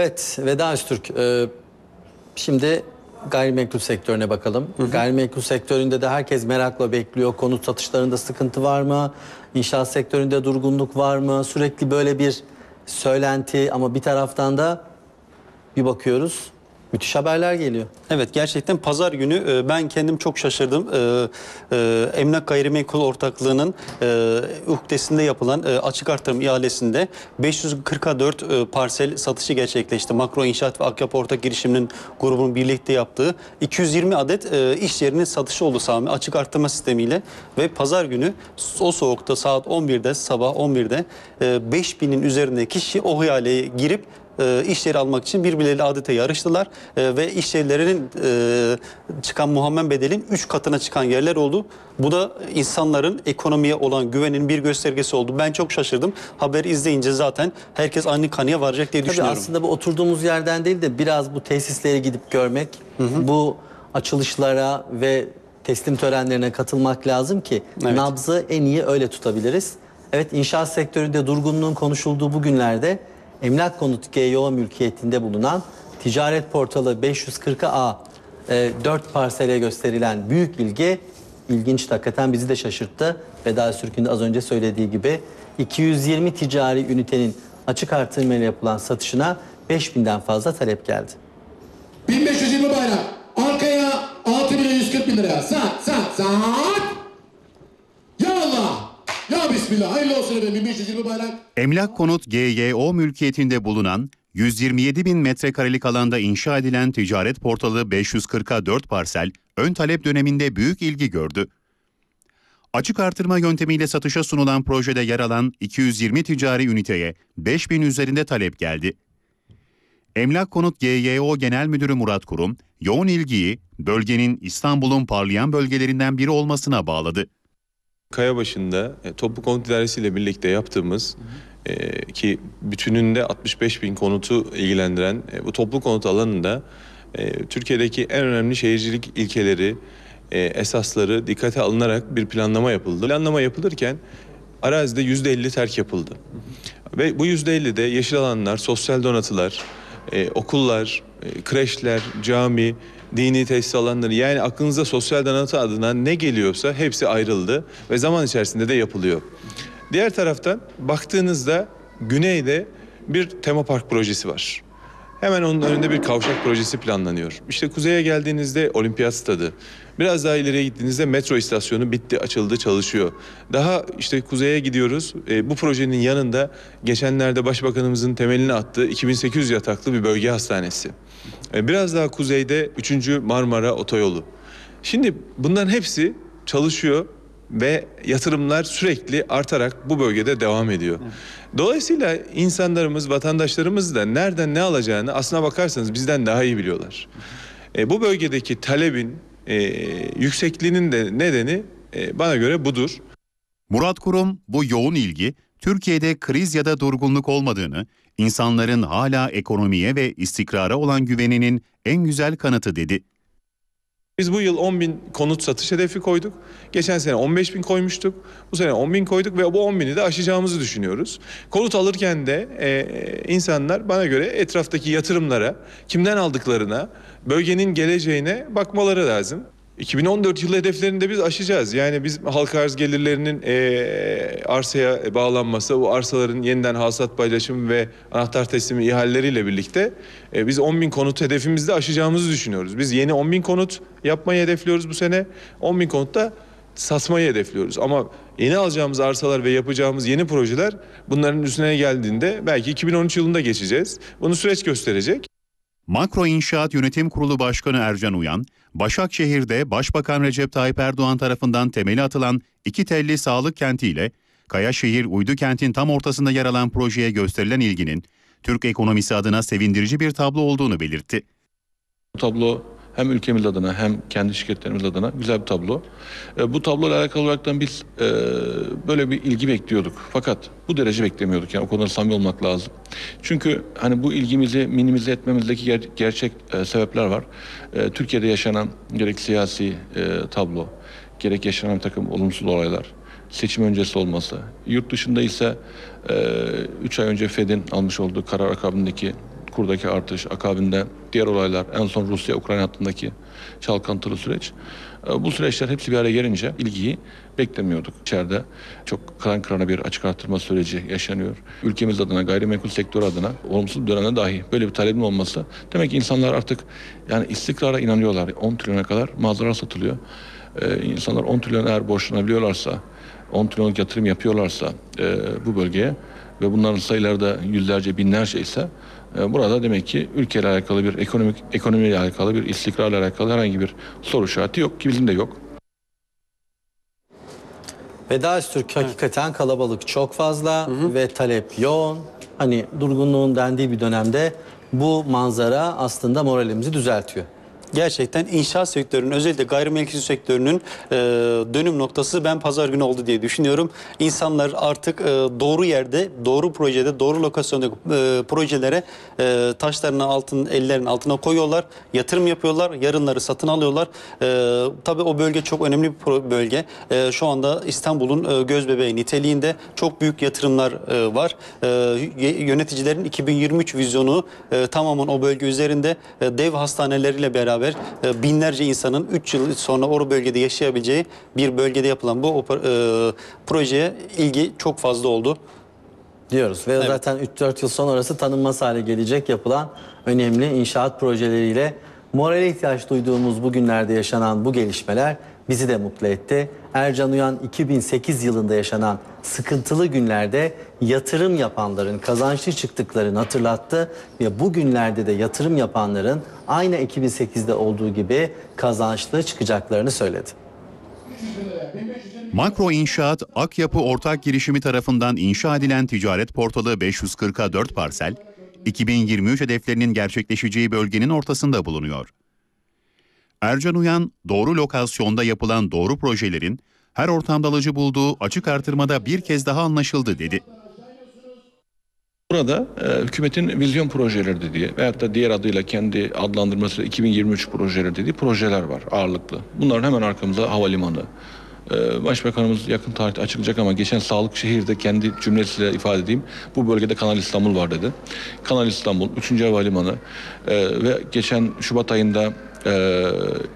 Evet Veda Öztürk. e, şimdi gayrimenkul sektörüne bakalım. Gayrimenkul sektöründe de herkes merakla bekliyor. Konut satışlarında sıkıntı var mı? İnşaat sektöründe durgunluk var mı? Sürekli böyle bir söylenti ama bir taraftan da bir bakıyoruz müthiş haberler geliyor. Evet gerçekten pazar günü e, ben kendim çok şaşırdım. E, e, Emlak Gayrimenkul Ortaklığı'nın uhdesinde yapılan açık artırım ihalesinde 544 e, parsel satışı gerçekleşti. Makro İnşaat ve Akyap Ortak Girişiminin grubunun birlikte yaptığı 220 adet iş yerinin satışı oldu Sami açık artırma sistemiyle ve pazar günü o soğukta saat 11'de sabah 11'de e, 5000'in üzerinde kişi o ihaleye girip e, iş yeri almak için birbirleriyle adeta yarıştılar E, ve iş yerlerinin e, çıkan muhammen bedelin 3 katına çıkan yerler oldu. Bu da insanların ekonomiye olan güvenin bir göstergesi oldu. Ben çok şaşırdım. Haber izleyince zaten herkes aynı kanıya varacak diye Tabii düşünüyorum. aslında bu oturduğumuz yerden değil de biraz bu tesislere gidip görmek, bu açılışlara ve teslim törenlerine katılmak lazım ki Evet. nabzı en iyi öyle tutabiliriz. Evet inşaat sektöründe durgunluğun konuşulduğu bu günlerde emlak konut GYO mülkiyetinde bulunan ticaret portalı 540A e, 4 parsele gösterilen büyük ilgi ilginç hakikaten bizi de şaşırttı. Veda Öztürk'ün de az önce söylediği gibi 220 ticari ünitenin açık artırmayla yapılan satışına 5000'den fazla talep geldi. 1520 bayrak. Arkaya 6140 bin liraya. Saat, saat, saat. Ya Allah. Ya Bismillah. Hayırlı olsun efendim. 1520 bayrak. Emlak Konut GYO mülkiyetinde bulunan 127 bin metrekarelik alanda inşa edilen ticaret portalı 540'a 4 parsel ön talep döneminde büyük ilgi gördü. Açık artırma yöntemiyle satışa sunulan projede yer alan 220 ticari üniteye 5000 üzerinde talep geldi. Emlak Konut GYO Genel Müdürü Murat Kurum, yoğun ilgiyi bölgenin İstanbul'un parlayan bölgelerinden biri olmasına bağladı. Kayabaşı'nda e, toplu konut idaresiyle birlikte yaptığımız e, ki bütününde 65 bin konutu ilgilendiren e, bu toplu konut alanında e, Türkiye'deki en önemli şehircilik ilkeleri, e, esasları dikkate alınarak bir planlama yapıldı. Planlama yapılırken arazide %50 terk yapıldı. Ve bu %50'de yeşil alanlar, sosyal donatılar, e, okullar, e, kreşler, cami, dini tesis alanları yani aklınıza sosyal donatı adına ne geliyorsa hepsi ayrıldı ve zaman içerisinde de yapılıyor. Diğer taraftan baktığınızda güneyde bir tema park projesi var. Hemen onun önünde bir kavşak projesi planlanıyor. İşte kuzeye geldiğinizde olimpiyat stadı. Biraz daha ileriye gittiğinizde metro istasyonu bitti, açıldı, çalışıyor. Daha işte kuzeye gidiyoruz. E, bu projenin yanında geçenlerde başbakanımızın temelini attığı 2800 yataklı bir bölge hastanesi. E, biraz daha kuzeyde 3. Marmara Otoyolu. Şimdi bunların hepsi çalışıyor ve yatırımlar sürekli artarak bu bölgede devam ediyor. Dolayısıyla insanlarımız, vatandaşlarımız da nereden ne alacağını aslına bakarsanız bizden daha iyi biliyorlar. E, bu bölgedeki talebin e, yüksekliğinin de nedeni e, bana göre budur. Murat Kurum bu yoğun ilgi Türkiye'de kriz ya da durgunluk olmadığını, insanların hala ekonomiye ve istikrara olan güveninin en güzel kanıtı dedi. Biz bu yıl 10 bin konut satış hedefi koyduk. Geçen sene 15 bin koymuştuk. Bu sene 10 bin koyduk ve bu 10 bini de aşacağımızı düşünüyoruz. Konut alırken de e, insanlar bana göre etraftaki yatırımlara, kimden aldıklarına, bölgenin geleceğine bakmaları lazım. 2014 yılı hedeflerini de biz aşacağız. Yani biz halka arz gelirlerinin e, arsaya bağlanması, o arsaların yeniden hasat paylaşımı ve anahtar teslimi ihaleleriyle birlikte e, biz 10 bin konut hedefimizi de aşacağımızı düşünüyoruz. Biz yeni 10 bin konut yapmayı hedefliyoruz bu sene. 10 bin konut da satmayı hedefliyoruz. Ama yeni alacağımız arsalar ve yapacağımız yeni projeler bunların üstüne geldiğinde belki 2013 yılında geçeceğiz. Bunu süreç gösterecek. Makro İnşaat Yönetim Kurulu Başkanı Ercan Uyan, Başakşehir'de Başbakan Recep Tayyip Erdoğan tarafından temeli atılan iki telli sağlık kentiyle Kayaşehir Uydu Kent'in tam ortasında yer alan projeye gösterilen ilginin Türk ekonomisi adına sevindirici bir tablo olduğunu belirtti. Tablo hem ülkemiz adına hem kendi şirketlerimiz adına güzel bir tablo. E, bu tabloyla alakalı olarak biz e, böyle bir ilgi bekliyorduk. Fakat bu derece beklemiyorduk. Yani o konuda samimi olmak lazım. Çünkü hani bu ilgimizi minimize etmemizdeki ger- gerçek e, sebepler var. E, Türkiye'de yaşanan gerek siyasi e, tablo, gerek yaşanan takım olumsuz olaylar, seçim öncesi olması. Yurt dışında ise 3 ay önce Fed'in almış olduğu karar akabindeki kurdaki artış, akabinde diğer olaylar, en son Rusya-Ukrayna hattındaki çalkantılı süreç. E, Bu süreçler hepsi bir araya gelince ilgiyi beklemiyorduk. İçeride çok kıran kırana bir açık artırma süreci yaşanıyor. Ülkemiz adına, gayrimenkul sektörü adına olumsuz dönemde dahi böyle bir talebin olması demek ki insanlar artık yani istikrara inanıyorlar. 10 trilyona kadar mağazalar satılıyor. Ee, insanlar 10 trilyon eğer borçlanabiliyorlarsa, 10 trilyonluk yatırım yapıyorlarsa e, bu bölgeye ve bunların sayıları da yüzlerce binlerce ise burada demek ki ülkeyle alakalı bir ekonomik ekonomiyle alakalı bir istikrarla alakalı herhangi bir soru işareti yok ki bizim de yok. Veda Öztürk hakikaten kalabalık çok fazla ve talep yoğun. Hani durgunluğun dendiği bir dönemde bu manzara aslında moralimizi düzeltiyor. Gerçekten inşaat sektörünün özellikle gayrimenkul sektörünün e, dönüm noktası ben pazar günü oldu diye düşünüyorum. İnsanlar artık e, doğru yerde, doğru projede, doğru lokasyonda e, projelere e, taşlarını altın, ellerinin altına koyuyorlar. Yatırım yapıyorlar. Yarınları satın alıyorlar. E, tabii o bölge çok önemli bir bölge. E, şu anda İstanbul'un e, göz niteliğinde çok büyük yatırımlar e, var. E, yöneticilerin 2023 vizyonu e, tamamen o bölge üzerinde e, dev hastaneleriyle beraber e, binlerce insanın 3 yıl sonra o bölgede yaşayabileceği bir bölgede yapılan bu e, projeye ilgi çok fazla oldu. diyoruz. Ve zaten 3-4 yıl sonra orası tanınmaz hale gelecek yapılan önemli inşaat projeleriyle morale ihtiyaç duyduğumuz bu günlerde yaşanan bu gelişmeler bizi de mutlu etti. Ercan Uyan 2008 yılında yaşanan sıkıntılı günlerde yatırım yapanların kazançlı çıktıklarını hatırlattı ve bu günlerde de yatırım yapanların aynı 2008'de olduğu gibi kazançlı çıkacaklarını söyledi. Makro İnşaat, Akyapı Ortak Girişimi tarafından inşa edilen ticaret portalı 540'a 4 parsel, 2023 hedeflerinin gerçekleşeceği bölgenin ortasında bulunuyor. Ercan Uyan, doğru lokasyonda yapılan doğru projelerin her ortamda alıcı bulduğu açık artırmada bir kez daha anlaşıldı dedi. Burada e, hükümetin vizyon projeleri dediği veyahut da diğer adıyla kendi adlandırması 2023 projeleri dediği projeler var ağırlıklı. Bunların hemen arkamızda havalimanı. E, Başbakanımız yakın tarihte açıklayacak ama geçen sağlık şehirde kendi cümlesiyle ifade edeyim. Bu bölgede Kanal İstanbul var dedi. Kanal İstanbul, 3. Havalimanı e, ve geçen Şubat ayında e,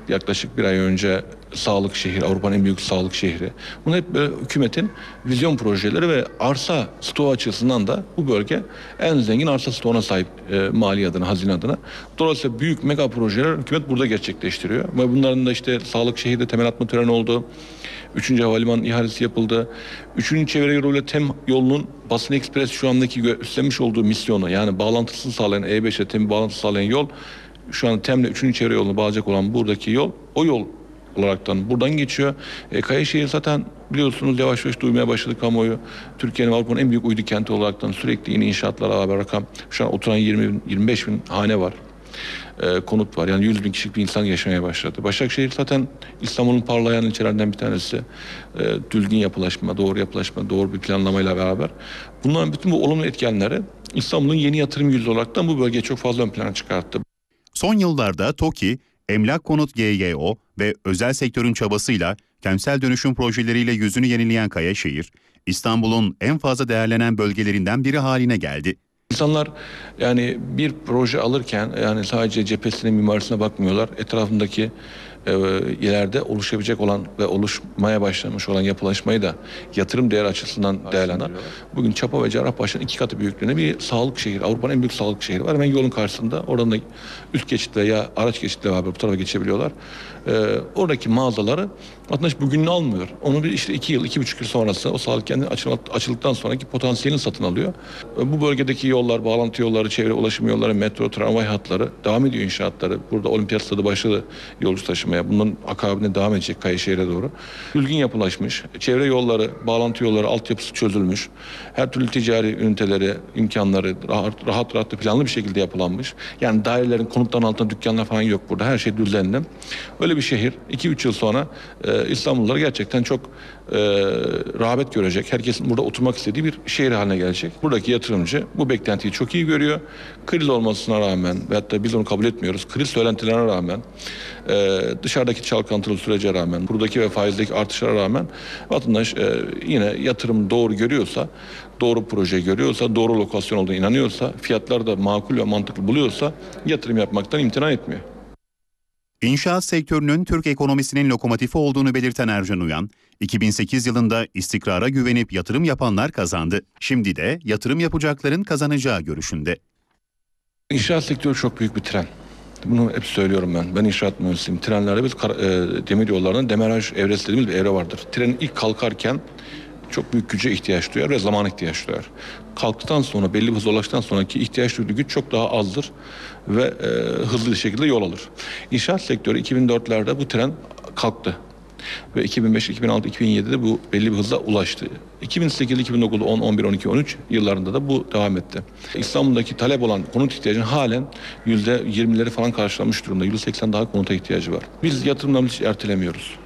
yaklaşık bir ay önce sağlık şehri, Avrupa'nın en büyük sağlık şehri. Bunlar hep böyle hükümetin vizyon projeleri ve arsa stoğu açısından da bu bölge en zengin arsa stoğuna sahip e, mali adına, hazine adına. Dolayısıyla büyük mega projeler hükümet burada gerçekleştiriyor. Ve bunların da işte sağlık şehirde temel atma töreni oldu. Üçüncü havalimanı ihalesi yapıldı. Üçüncü çevre yoluyla TEM yolunun Basın Ekspres şu andaki üstlenmiş olduğu misyonu yani bağlantısını sağlayan E5'e TEM bağlantısı sağlayan yol şu an TEM'le 3. çevre yolunu bağlayacak olan buradaki yol o yol olaraktan buradan geçiyor. E, Kayaşehir zaten biliyorsunuz yavaş yavaş duymaya başladı kamuoyu. Türkiye'nin Avrupa'nın en büyük uydu kenti olaraktan sürekli yeni inşaatlara haber rakam. Şu an oturan 20 bin, 25 bin hane var. E, konut var. Yani 100 bin kişilik bir insan yaşamaya başladı. Başakşehir zaten İstanbul'un parlayan ilçelerinden bir tanesi. E, düzgün yapılaşma, doğru yapılaşma, doğru bir planlamayla beraber. Bunların bütün bu olumlu etkenleri İstanbul'un yeni yatırım yüzü olaraktan bu bölgeyi çok fazla ön plana çıkarttı. Son yıllarda TOKİ, Emlak Konut GYO ve özel sektörün çabasıyla kentsel dönüşüm projeleriyle yüzünü yenileyen Kayaşehir, İstanbul'un en fazla değerlenen bölgelerinden biri haline geldi. İnsanlar yani bir proje alırken yani sadece cephesine mimarisine bakmıyorlar. Etrafındaki e, ileride oluşabilecek olan ve oluşmaya başlamış olan yapılaşmayı da yatırım değer açısından değerlendiriyorlar. Bugün Çapa ve Cerrahpaşa'nın iki katı büyüklüğünde bir sağlık şehri, Avrupa'nın en büyük sağlık şehri var. Hemen yolun karşısında oradan da üst geçitle ya araç geçitle beraber bu tarafa geçebiliyorlar. E, oradaki mağazaları vatandaş bugününü almıyor. Onu bir işte iki yıl, iki buçuk yıl sonrası o sağlık kendi açıl- açıldıktan sonraki potansiyelini satın alıyor. E, Bu bölgedeki yollar, bağlantı yolları, çevre ulaşım yolları, metro, tramvay hatları devam ediyor inşaatları. Burada olimpiyat stadı başladı yolcu taşımaya. Bunun akabine devam edecek Kayaşehir'e doğru. Düzgün yapılaşmış. Çevre yolları, bağlantı yolları, altyapısı çözülmüş. Her türlü ticari üniteleri, imkanları rahat rahat, rahat planlı bir şekilde yapılanmış. Yani dairelerin konutların altında dükkanlar falan yok burada. Her şey düzenli. Öyle bir şehir 2-3 yıl sonra e, İstanbullular gerçekten çok e, rağbet görecek. Herkesin burada oturmak istediği bir şehir haline gelecek. Buradaki yatırımcı bu beklentiyi çok iyi görüyor. Kriz olmasına rağmen ve hatta biz onu kabul etmiyoruz. Kriz söylentilerine rağmen e, dışarıdaki çalkantılı sürece rağmen, buradaki ve faizdeki artışlara rağmen vatandaş e, yine yatırım doğru görüyorsa, doğru proje görüyorsa, doğru lokasyon olduğuna inanıyorsa, fiyatları da makul ve mantıklı buluyorsa yatırım yapmaktan imtina etmiyor. İnşaat sektörünün Türk ekonomisinin lokomotifi olduğunu belirten Ercan Uyan, 2008 yılında istikrara güvenip yatırım yapanlar kazandı. Şimdi de yatırım yapacakların kazanacağı görüşünde. İnşaat sektörü çok büyük bir tren. Bunu hep söylüyorum ben. Ben inşaat mühendisiyim. Trenlerde biz e, demir yollarında demaraj evresi dediğimiz bir evre vardır. Tren ilk kalkarken çok büyük güce ihtiyaç duyar ve zaman ihtiyaç duyar. Kalktıktan sonra belli bir hıza ulaştıktan sonraki ihtiyaç duyduğu güç çok daha azdır ve e, hızlı bir şekilde yol alır. İnşaat sektörü 2004'lerde bu tren kalktı. Ve 2005, 2006, 2007'de bu belli bir hızla ulaştı. 2008, 2009, 10, 11, 12, 13 yıllarında da bu devam etti. İstanbul'daki talep olan konut ihtiyacının halen %20'leri falan karşılamış durumda. %80 daha konuta ihtiyacı var. Biz yatırımlarımızı hiç ertelemiyoruz.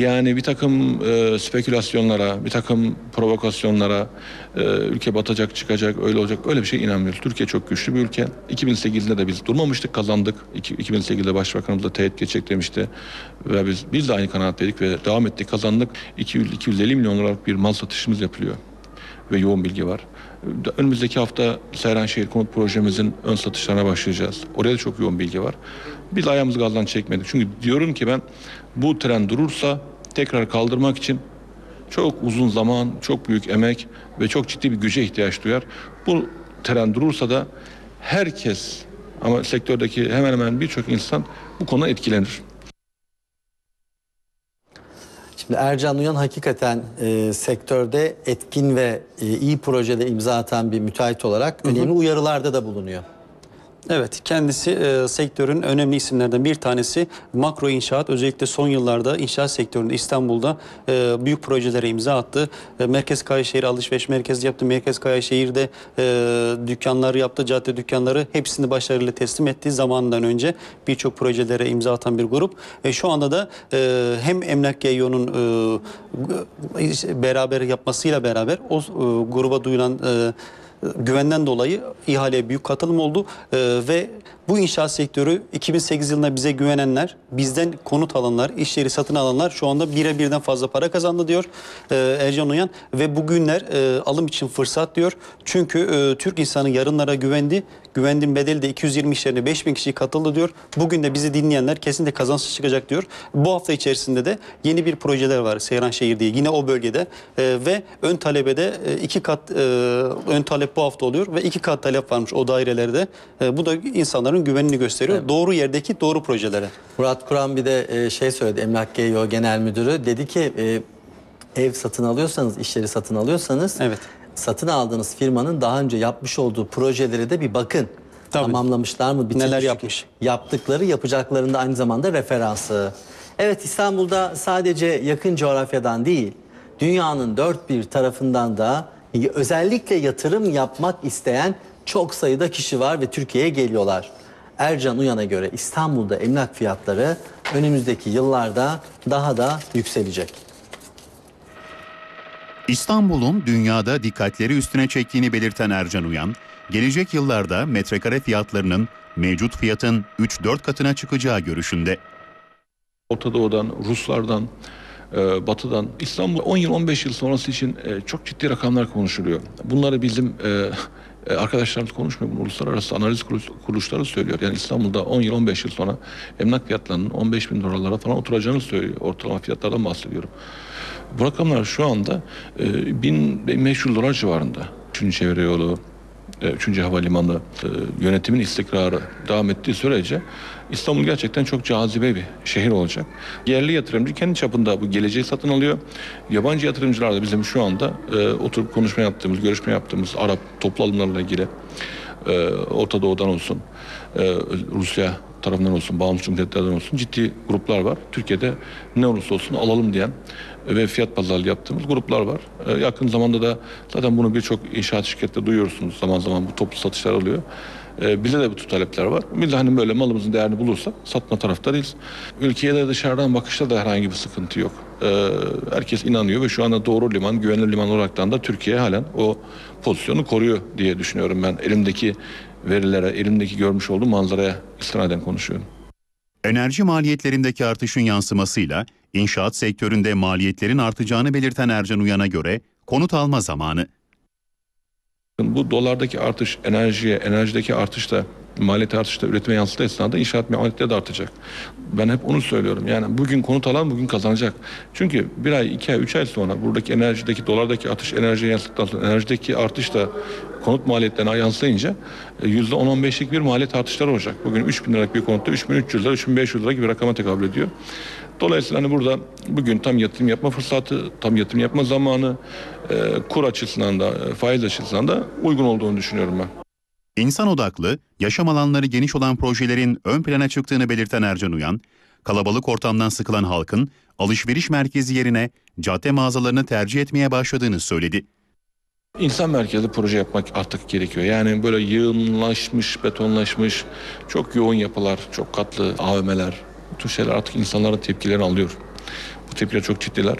Yani bir takım e, spekülasyonlara, bir takım provokasyonlara, e, ülke batacak, çıkacak, öyle olacak, öyle bir şey inanmıyoruz. Türkiye çok güçlü bir ülke. 2008'de de biz durmamıştık, kazandık. İki- 2008'de Başbakanımız da teyit geçecek demişti. Ve biz, biz de aynı kanaatteydik ve devam ettik, kazandık. 200, 250 milyon liralık bir mal satışımız yapılıyor. Ve yoğun bilgi var. Önümüzdeki hafta Seyranşehir konut projemizin ön satışlarına başlayacağız. Oraya da çok yoğun bilgi var. Biz ayağımızı gazdan çekmedik. Çünkü diyorum ki ben bu tren durursa tekrar kaldırmak için çok uzun zaman, çok büyük emek ve çok ciddi bir güce ihtiyaç duyar. Bu tren durursa da herkes ama sektördeki hemen hemen birçok insan bu konuda etkilenir. Şimdi Ercan Uyan hakikaten e, sektörde etkin ve e, iyi projede imza atan bir müteahhit olarak önemli uyarılarda da bulunuyor. Evet, kendisi e, sektörün önemli isimlerden bir tanesi. Makro inşaat özellikle son yıllarda inşaat sektöründe İstanbul'da e, büyük projelere imza attı. E, Merkez Kayaşehir alışveriş merkezi yaptı. Merkez Kayaşehir'de e, dükkanlar yaptı, cadde dükkanları hepsini başarıyla teslim etti. Zamanından önce birçok projelere imza atan bir grup. E, şu anda da e, hem Emlak GEO'nun e, beraber yapmasıyla beraber o e, gruba duyulan e, güvenden dolayı ihaleye büyük katılım oldu Ee, ve bu inşaat sektörü 2008 yılında bize güvenenler, bizden konut alanlar, iş yeri satın alanlar şu anda bire birden fazla para kazandı diyor e, Ercan Uyan ve bugünler e, alım için fırsat diyor. Çünkü e, Türk insanı yarınlara güvendi. Güvendiğin bedeli de 220 iş yerine 5000 kişi katıldı diyor. Bugün de bizi dinleyenler kesinlikle kazançlı çıkacak diyor. Bu hafta içerisinde de yeni bir projeler var Seyranşehir diye yine o bölgede E, ve ön talebede e, iki kat e, ön talep bu hafta oluyor ve iki kat talep varmış o dairelerde. E, bu da insanların güvenini gösteriyor. Doğru yerdeki doğru projelere. Murat Kuran bir de e, şey söyledi Emlak GEO Genel Müdürü dedi ki e, ev satın alıyorsanız, iş yeri satın alıyorsanız Evet. satın aldığınız firmanın daha önce yapmış olduğu projeleri de bir bakın. Tabii. Tamamlamışlar mı? bitirmiş Neler yapmış? Yaptıkları, yapacaklarında aynı zamanda referansı. Evet İstanbul'da sadece yakın coğrafyadan değil, dünyanın dört bir tarafından da özellikle yatırım yapmak isteyen çok sayıda kişi var ve Türkiye'ye geliyorlar. Ercan Uyan'a göre İstanbul'da emlak fiyatları önümüzdeki yıllarda daha da yükselecek. İstanbul'un dünyada dikkatleri üstüne çektiğini belirten Ercan Uyan, gelecek yıllarda metrekare fiyatlarının mevcut fiyatın 3-4 katına çıkacağı görüşünde. Orta Doğu'dan, Ruslardan, e, Batı'dan İstanbul 10 yıl 15 yıl sonrası için e, çok ciddi rakamlar konuşuluyor. Bunları bizim e, arkadaşlarımız konuşmuyor. Bunu uluslararası analiz kuruluş- kuruluşları söylüyor. Yani İstanbul'da 10 yıl 15 yıl sonra emlak fiyatlarının 15 bin dolarlara falan oturacağını söylüyor. Ortalama fiyatlardan bahsediyorum. Bu rakamlar şu anda e, 1000 1500 dolar civarında. Üçüncü çevre yolu, e, Üçüncü Havalimanı e, yönetimin istikrarı devam ettiği sürece İstanbul gerçekten çok cazibe bir şehir olacak. Yerli yatırımcı kendi çapında bu geleceği satın alıyor. Yabancı yatırımcılar da bizim şu anda e, oturup konuşma yaptığımız, görüşme yaptığımız Arap toplu alımlarla ilgili e, Orta Doğu'dan olsun, e, Rusya tarafından olsun, bağımsız cumhuriyetlerden olsun ciddi gruplar var. Türkiye'de ne olursa olsun alalım diyen ve fiyat pazarlığı yaptığımız gruplar var. E, yakın zamanda da zaten bunu birçok inşaat şirkette duyuyorsunuz. Zaman zaman bu toplu satışlar oluyor. E, bize de bu tür talepler var. Biz de hani böyle malımızın değerini bulursak satma taraftarıyız. Ülkeye de dışarıdan bakışta da herhangi bir sıkıntı yok. E, herkes inanıyor ve şu anda doğru liman, güvenilir liman olaraktan da Türkiye halen o pozisyonu koruyor diye düşünüyorum ben. Elimdeki verilere, elimdeki görmüş olduğum manzaraya istinaden konuşuyorum. Enerji maliyetlerindeki artışın yansımasıyla inşaat sektöründe maliyetlerin artacağını belirten Ercan Uyan'a göre konut alma zamanı. Bu dolardaki artış enerjiye, enerjideki artış da maliyet artışı da üretime yansıdığı esnada inşaat maliyetleri de artacak. Ben hep onu söylüyorum. Yani bugün konut alan bugün kazanacak. Çünkü bir ay, iki ay, üç ay sonra buradaki enerjideki, dolardaki artış enerjiye yansıttıktan sonra enerjideki artış da konut maliyetlerine yansıyınca e, yüzde 10-15'lik bir maliyet artışları olacak. Bugün 3 bin liralık bir konutta 3300 lira, 3500 lira gibi rakama tekabül ediyor. Dolayısıyla hani burada bugün tam yatırım yapma fırsatı, tam yatırım yapma zamanı, e, kur açısından da, e, faiz açısından da uygun olduğunu düşünüyorum ben. İnsan odaklı, yaşam alanları geniş olan projelerin ön plana çıktığını belirten Ercan Uyan, kalabalık ortamdan sıkılan halkın alışveriş merkezi yerine cadde mağazalarını tercih etmeye başladığını söyledi. İnsan merkezli proje yapmak artık gerekiyor. Yani böyle yığınlaşmış, betonlaşmış, çok yoğun yapılar, çok katlı AVM'ler, bu tür şeyler artık insanların tepkilerini alıyor. Bu tepkiler çok ciddiler.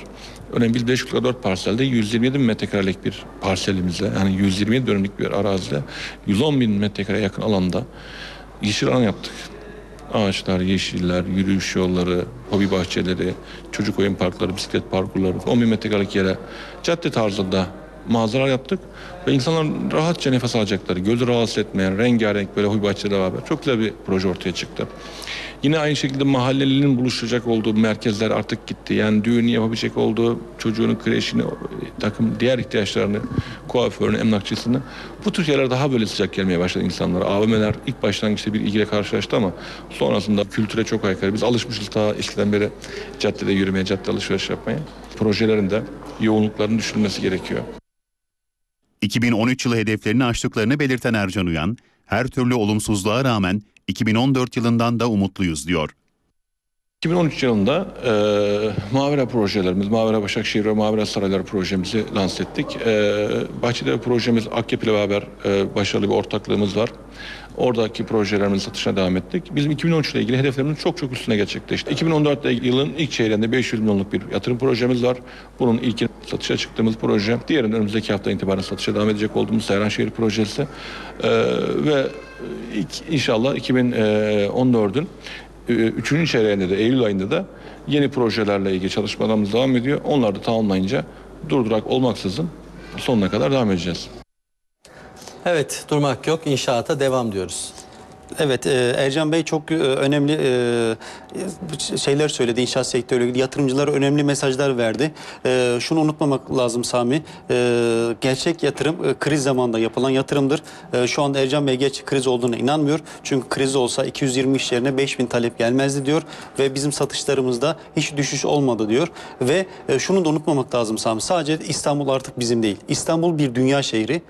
Örneğin biz 5.4 parselde 127 bin metrekarelik bir parselimizde yani 127 dönümlük bir arazide 110 bin metrekare yakın alanda yeşil alan yaptık. Ağaçlar, yeşiller, yürüyüş yolları, hobi bahçeleri, çocuk oyun parkları, bisiklet parkurları, 10 bin metrekarelik yere cadde tarzında mağazalar yaptık. Ve insanlar rahatça nefes alacakları, gözü rahatsız etmeyen, rengarenk böyle hobi bahçeleri beraber çok güzel bir proje ortaya çıktı. Yine aynı şekilde mahallelinin buluşacak olduğu merkezler artık gitti. Yani düğün yapabilecek olduğu çocuğunun kreşini, takım diğer ihtiyaçlarını, kuaförünü, emlakçısını. Bu tür yerler daha böyle sıcak gelmeye başladı insanlara. AVM'ler ilk başlangıçta bir ilgiyle karşılaştı ama sonrasında kültüre çok aykırı. Biz alışmışız daha eskiden beri caddede yürümeye, cadde alışveriş yapmaya. Projelerin de yoğunluklarının düşürülmesi gerekiyor. 2013 yılı hedeflerini aştıklarını belirten Ercan Uyan, her türlü olumsuzluğa rağmen 2014 yılından da umutluyuz diyor. 2013 yılında e, Mavera projelerimiz, Mavera Başakşehir ve Mavera Saraylar projemizi lanse ettik. E, Bahçede projemiz AKP ile beraber e, başarılı bir ortaklığımız var. Oradaki projelerimizin satışına devam ettik. Bizim 2013 ile ilgili hedeflerimizin çok çok üstüne gerçekleşti. 2014 yılın ilk çeyreğinde 500 milyonluk bir yatırım projemiz var. Bunun ilki satışa çıktığımız proje. Diğerinin önümüzdeki hafta itibaren satışa devam edecek olduğumuz Seyranşehir projesi. E, ve ilk, inşallah 2014'ün ee, Üçüncü çeyreğinde de Eylül ayında da yeni projelerle ilgili çalışmalarımız devam ediyor. Onlar da tamamlayınca durdurak olmaksızın sonuna kadar devam edeceğiz. Evet durmak yok inşaata devam diyoruz. Evet e, Ercan Bey çok e, önemli e, şeyler söyledi inşaat sektörüyle. Yatırımcılara önemli mesajlar verdi. Şunu unutmamak lazım Sami. Gerçek yatırım kriz zamanında yapılan yatırımdır. Şu anda Ercan Bey gerçek kriz olduğuna inanmıyor. Çünkü kriz olsa 220 iş yerine 5000 talep gelmezdi diyor. Ve bizim satışlarımızda hiç düşüş olmadı diyor. Ve şunu da unutmamak lazım Sami. Sadece İstanbul artık bizim değil. İstanbul bir dünya şehri.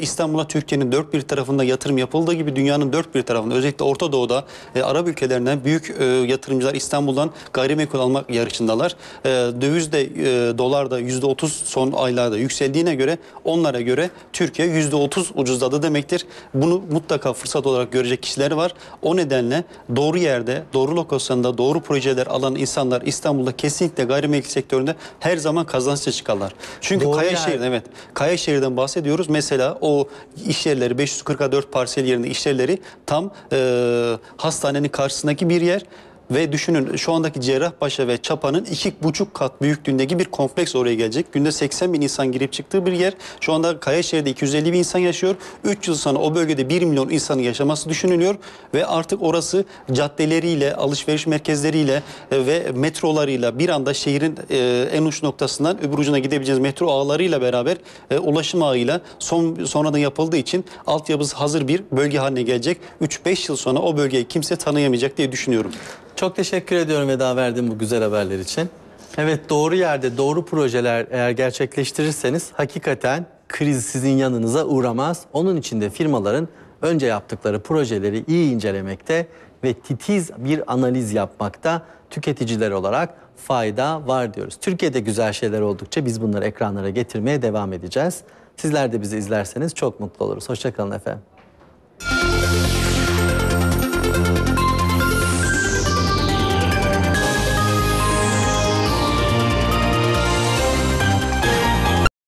İstanbul'a Türkiye'nin dört bir tarafında yatırım yapıldığı gibi dünyanın dört bir tarafında özellikle Orta Doğu'da e, Arap ülkelerinden büyük e, yatırımcılar İstanbul'dan gayrimenkul almak yarışındalar. E, döviz de e, dolar da %30 son aylarda yükseldiğine göre onlara göre Türkiye %30 ucuzladı demektir. Bunu mutlaka fırsat olarak görecek kişiler var. O nedenle doğru yerde, doğru lokasyonda, doğru projeler alan insanlar İstanbul'da kesinlikle gayrimenkul sektöründe her zaman kazançlı çıkarlar. Çünkü Doğru Kayaşehir yer. evet Kayaşehir'den bahsediyoruz. Mesela o iş yerleri 544 parsel yerinde iş yerleri tam e, hastanenin karşısındaki bir yer. Ve düşünün şu andaki Cerrahpaşa ve Çapa'nın iki buçuk kat büyüklüğündeki bir kompleks oraya gelecek. Günde 80 bin insan girip çıktığı bir yer. Şu anda Kayaşehir'de 250 bin insan yaşıyor. 3 yıl sonra o bölgede 1 milyon insanın yaşaması düşünülüyor. Ve artık orası caddeleriyle, alışveriş merkezleriyle e, ve metrolarıyla bir anda şehrin e, en uç noktasından öbür ucuna gidebileceğiniz metro ağlarıyla beraber e, ulaşım ağıyla son sonradan yapıldığı için altyapısı hazır bir bölge haline gelecek. 3-5 yıl sonra o bölgeyi kimse tanıyamayacak diye düşünüyorum. Teşekkür ediyorum Veda verdiğin bu güzel haberler için. Evet doğru yerde doğru projeler eğer gerçekleştirirseniz hakikaten kriz sizin yanınıza uğramaz. Onun için de firmaların önce yaptıkları projeleri iyi incelemekte ve titiz bir analiz yapmakta tüketiciler olarak fayda var diyoruz. Türkiye'de güzel şeyler oldukça biz bunları ekranlara getirmeye devam edeceğiz. Sizler de bizi izlerseniz çok mutlu oluruz. Hoşçakalın efendim.